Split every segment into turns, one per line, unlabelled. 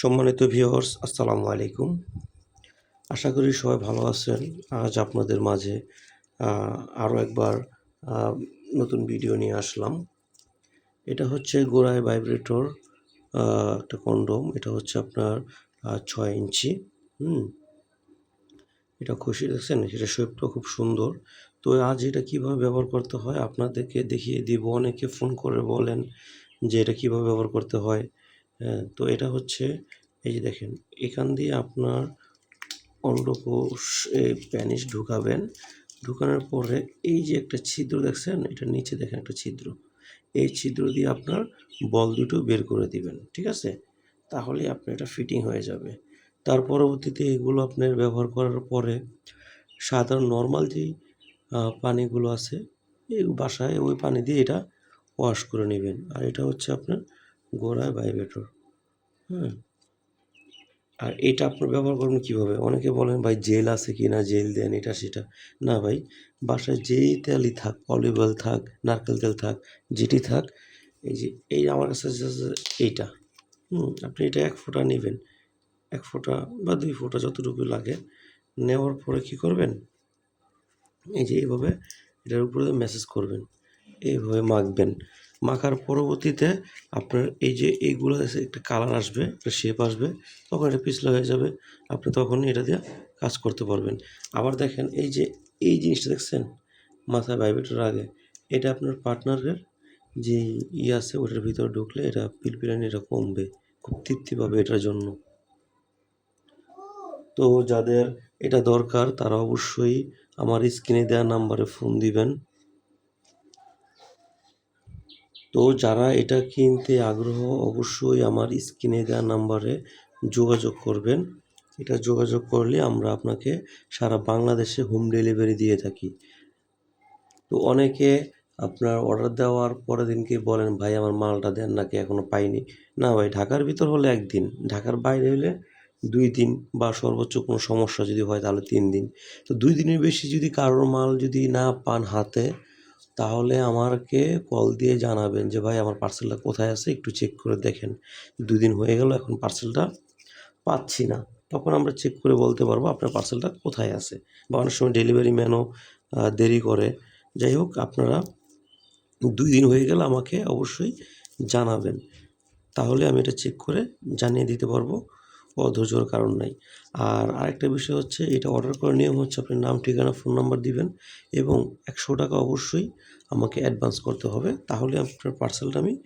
সম্মানিত ভিউয়ার্স, আসসালামু আলাইকুম। আশা করি সবাই ভালো আছেন। আজ আপনাদের মাঝে আরও একবার নতুন ভিডিও নিয়ে আসলাম। এটা হচ্ছে গোড়ায় ভাইব্রেটর একটা কন্ডোম। এটা হচ্ছে আপনার ছয় ইঞ্চি, হুম? এটা খুশি, দেখছেন? এটা শেপটা খুব সুন্দর। তো আজ এটা কীভাবে ব্যবহার করতে হয়? আপনাদেরকে দেখিয়ে দিব। অনেকে ফোন করে বলেন যে এটা কীভাবে ব্যবহার করতে হয়। হ্যাঁ তো এটা হচ্ছে এই যে দেখেন এখান দিয়ে আপনার অন্ডকোষ প্যানিস ঢুকাবেন। ঢুকানোর পরে এই যে একটা ছিদ্র দেখছেন এটা নিচে দেখেন একটা ছিদ্র। এই ছিদ্র দিয়ে আপনার বল দুটো বের করে দিবেন ঠিক আছে? তাহলে আপনার এটা ফিটিং হয়ে যাবে। তার পরবর্তীতে এগুলো আপনার ব্যবহার করার পরে সাধারণ নর্মাল আহ, পানিগুলো আছে এই বাসায় ওই পানি দিয়ে এটা ওয়াশ করে নেবেন। আর এটা হচ্ছে আপনার গোড়ায় ভাইব্রেটর হ্যাঁ আর এটা আপনার ব্যবহার করবেন কীভাবে? অনেকে বলেন, ভাই জেল আছে কি না জেল দেন, এটা, সেটা। না, ভাই, বাসায় যেই তেলই থাক অলিভ অয়েল থাক, নারকেল তেল থাক, যেটি থাক, এই যে, এই আমার কাছে এইটা। হুম, আপনি এটা এক ফোঁটা নেবেন। এক ফোঁটা বা দুই ফোঁটা যতটুকু লাগে। নেওয়ার পরে কি করবেন? এই যে, এইভাবে এটার উপরে মেসেজ করবেন। এইভাবে মাখবেন। মাখার পরবর্তীতে আপনার এই যে এইগুলো আছে, একটা কালার আসবে, একটা শেপ আসবে, তখন এটা পিছলা হয়ে যাবে। আপনি তখন এটা দিয়ে কাজ করতে পারবেন। আবার দেখেন এই যে এই জিনিসটা দেখছেন, মাথায় ভাইব্রেটর আগে, এটা আপনার পার্টনারের যে ই আছে, ওটার ভিতরে ঢুকলে এটা পিলপিলানি এটা কমবে, খুব তৃপ্তি পাবে এটার জন্য। তো যাদের এটা দরকার, তারা অবশ্যই আমার স্ক্রিনে দেওয়া নাম্বারে ফোন দিবেন। তো যারা এটা কিনতে আগ্রহ, অবশ্যই আমার স্ক্রিনে দেওয়া নাম্বারে যোগাযোগ করবেন। এটা যোগাযোগ করলে আমরা আপনাকে সারা বাংলাদেশে হোম ডেলিভারি দিয়ে থাকি। তো অনেকে আপনার অর্ডার দেওয়ার পরের দিনকে বলেন, ভাই, আমার মালটা দেন নাকি? এখনও পাইনি। না ভাই, ঢাকার ভিতর হলে একদিন ঢাকার বাইরে হলে দুই দিন বা সর্বোচ্চ কোনো সমস্যা যদি হয় তাহলে তিন দিন। তো দুই দিনের বেশি যদি কারোর মাল যদি না পান হাতে তাহলে আমাকে কল দিয়ে জানাবেন যে, ভাই, আমার পার্সেলটা কোথায় আছে? একটু চেক করে দেখেন। দুই দিন হয়ে গেল, এখন পার্সেলটা পাচ্ছি না। তখন আমরা চেক করে বলতে পারব আপনার পার্সেলটা কোথায় আছে? বা অনেক সময় ডেলিভারি ম্যানও দেরি করে। যাই হোক, আপনারা দুই দিন হয়ে গেলে আমাকে অবশ্যই জানাবেন। তাহলে আমি এটা চেক করে জানিয়ে দিতে পারব। অধৈর্যর কারণ নাই। আর আরেকটা বিষয় হচ্ছে, এটা অর্ডার করার নিয়ম হচ্ছে আপনি নাম, ঠিকানা ফোন নাম্বার দিবেন এবং একশো টাকা অবশ্যই আমাকে অ্যাডভান্স করতে হবে, তাহলে আপনার পার্সেলটা আমি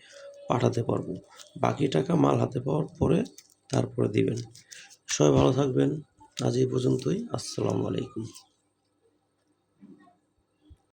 পাঠাতে পারব। বাকি টাকা মাল হাতে পাওয়ার পরে তারপরে দিবেন। সবাই ভালো থাকবেন। আজ এই পর্যন্তই। আসসালামু আলাইকুম।